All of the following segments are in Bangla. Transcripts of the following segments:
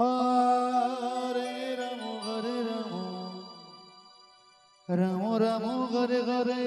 Hare Ram Hare Ram Ram Ram Hare Hare.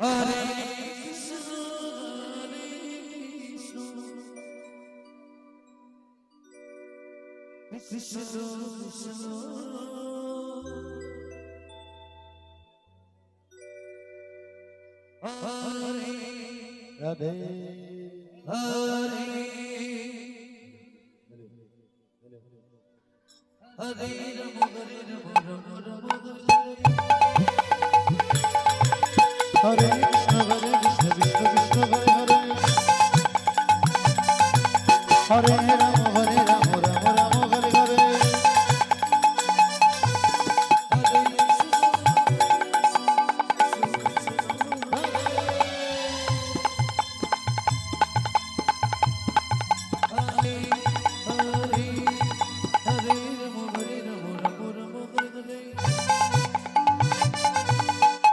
Hare Krishna Krishna Hare Hare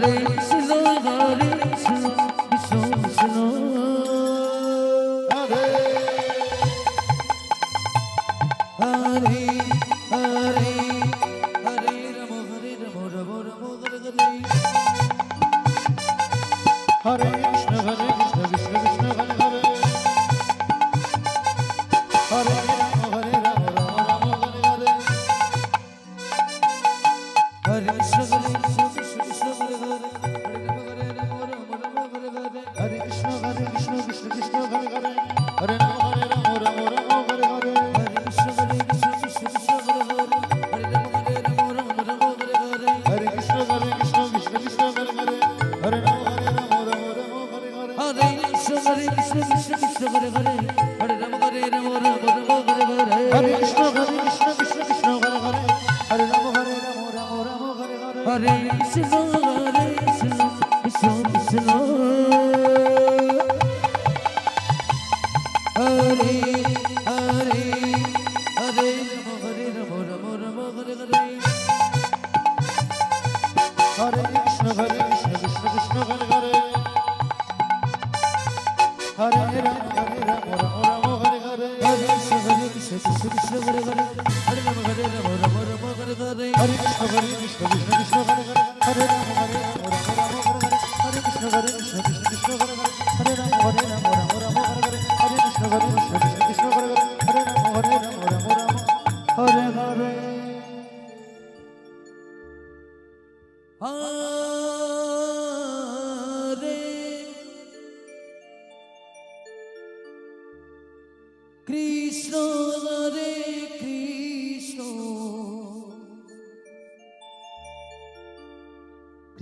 This Sizi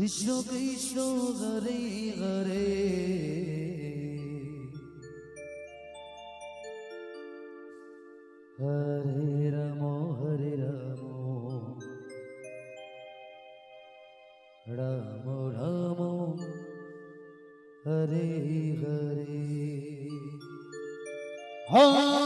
विश्व कैसो गरे गरे हरे रामो हरे रामो रामो रामो हरे हरे हाँ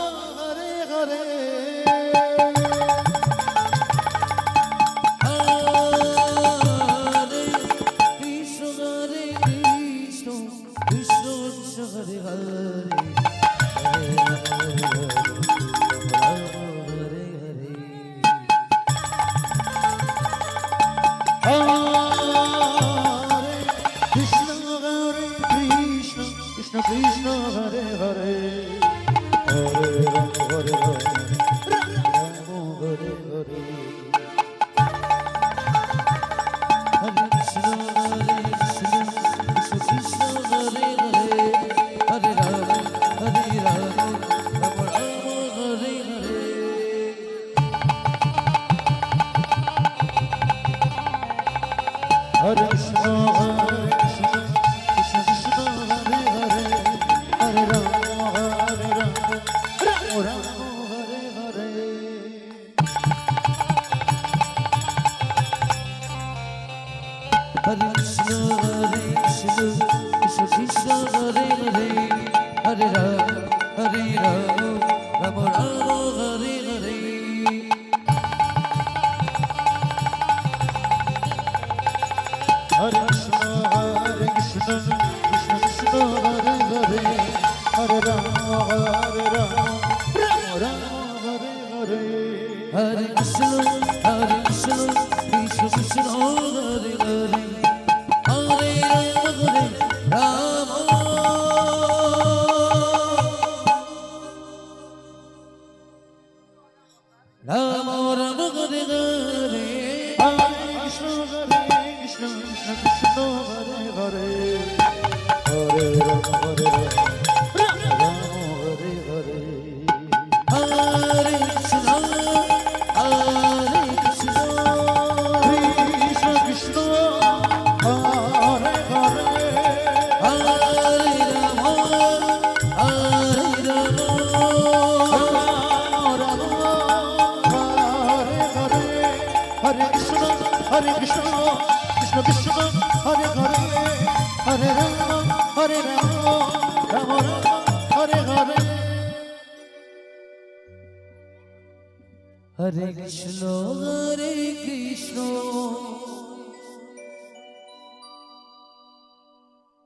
Hello.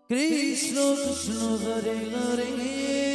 কৃষ্ণ কৃষ্ণ হরে হরে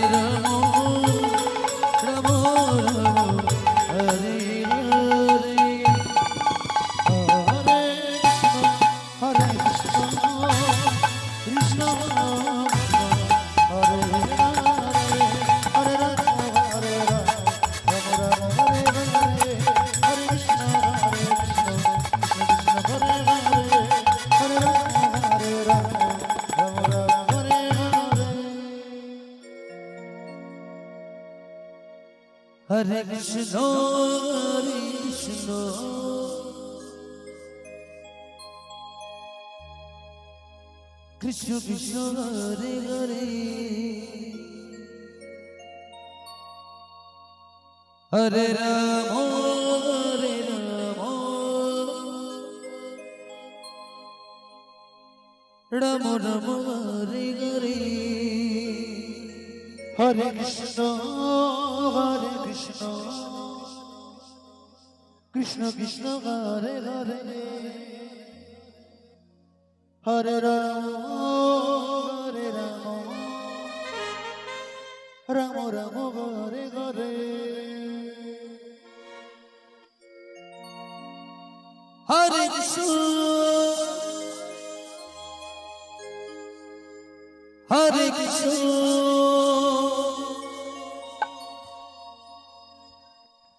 Ram ঘরে ঘরে। হরে রাম হরে রাম। রাম রাম, হরে ঘরে। হরে কৃষ্ণ হরে Krishna. Krishna Krishna, Hare Hare Hare Ram.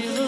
You.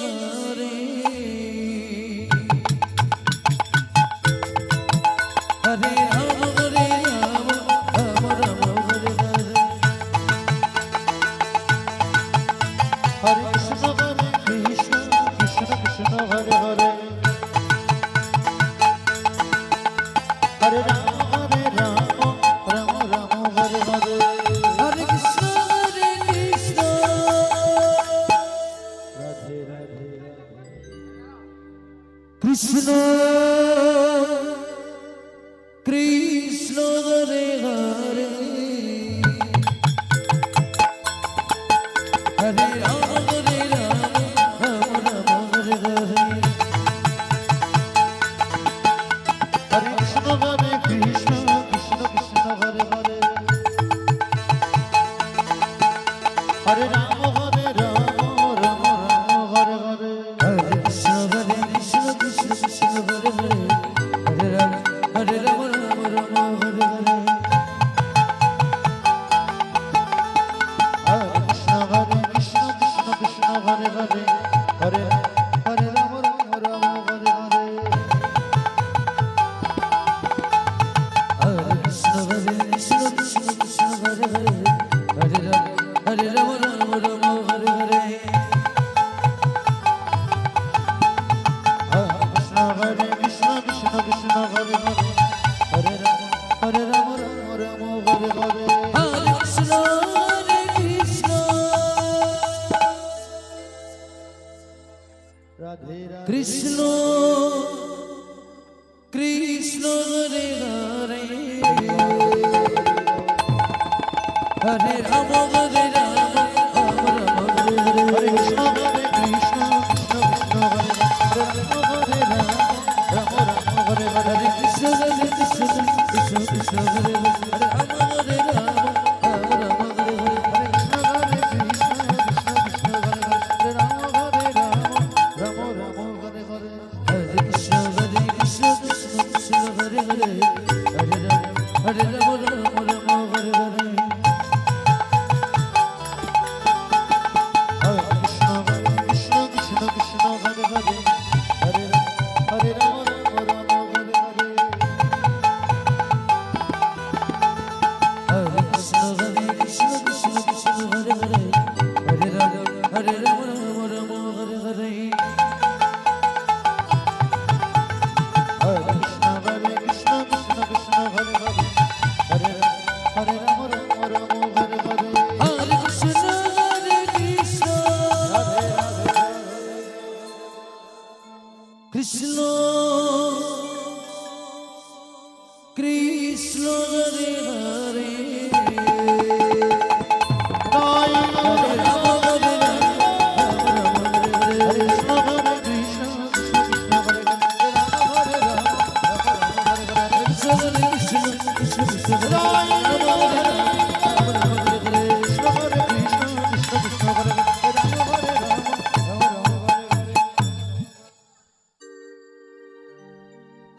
Krishna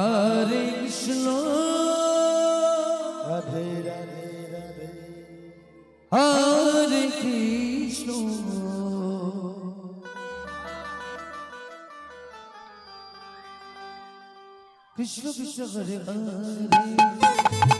Hare Krishna Radhe Radhe Radhe Hare Krishna Krishna Krishna Hare Hare